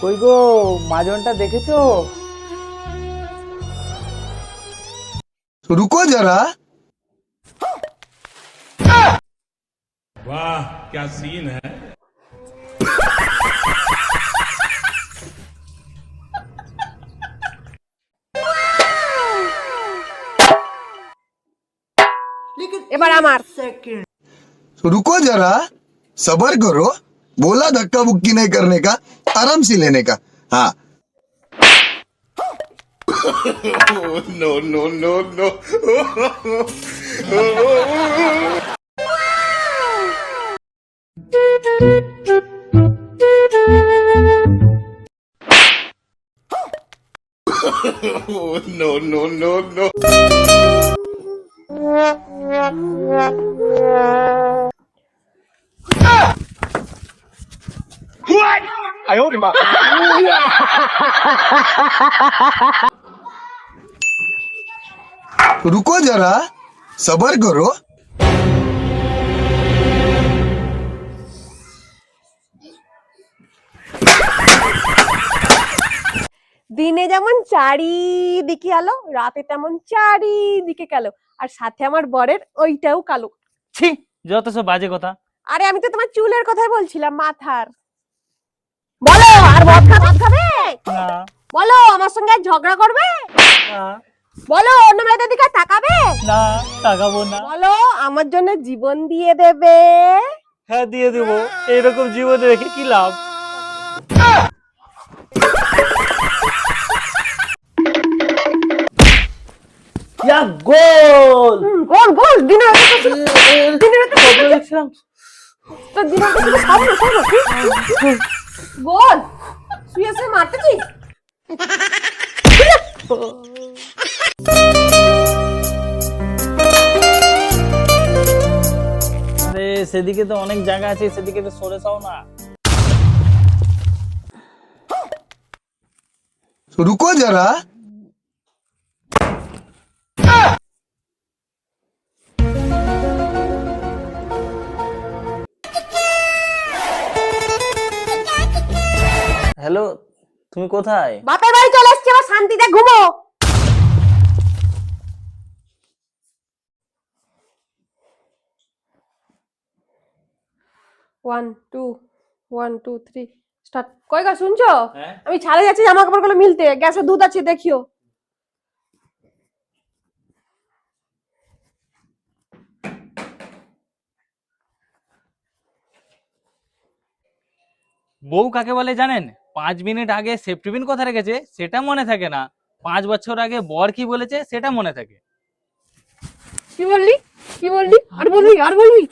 কই গো মাজনটা দেখেছো तो रुको जरा वाह क्या सीन है এবার আমার तो रुको जरा सबर करो बोला धक्का बुक्की नहीं करने का आराम से लेने का। हाँ। No no no no no no no no तो रुको जरा सबर करो দিনে যেমন চারিদিকে আলো রাতে তেমন চারিদিকে কালো আর সাথে আমার বরের ওইটাও কালো ছি যত সব বাজে কথা আরে আমি তো তোমার চুলের কথাই বলছিলাম মাথার বলো আর মদ খাবে? না। বলো আমার সঙ্গে ঝগড়া করবে? না। বলো অন্য মেয়েদের দিকে তাকাবে? না তাকাবো না। বলো আমার জন্য জীবন দিয়ে দেবে। হ্যাঁ দিয়ে দেবো। এইরকম জীবনে রেখে কি লাভ? গোল! গোল গোল দিনে রাতে তো বল শুয়ে শুয়ে মারতেছিস? আরে সেদিকে তো অনেক জায়গা আছে সেদিকে তো সরে যাও না। रुको যারা। হ্যালো তুমি কোথায়? বাপের বাড়ি চলে এসছি আমার শান্তিতে ঘুমো। One two one two three start কই গা শুনছো? হ্যাঁ? আমি ছাড়ে যাচ্ছি জামা কাপড়গুলো মিলতে। গ্যাসে দুধ আছে দেখিও। বউ কাকে বলে জানেন? পাঁচ মিনিট আগে সেফটিবিন কথা রেখেছে সেটা মনে থাকে না। পাঁচ বছর আগে বর কি বলেছে সেটা মনে থাকে। কি বললি? কি বললি? আর বলবি? আর বলবি?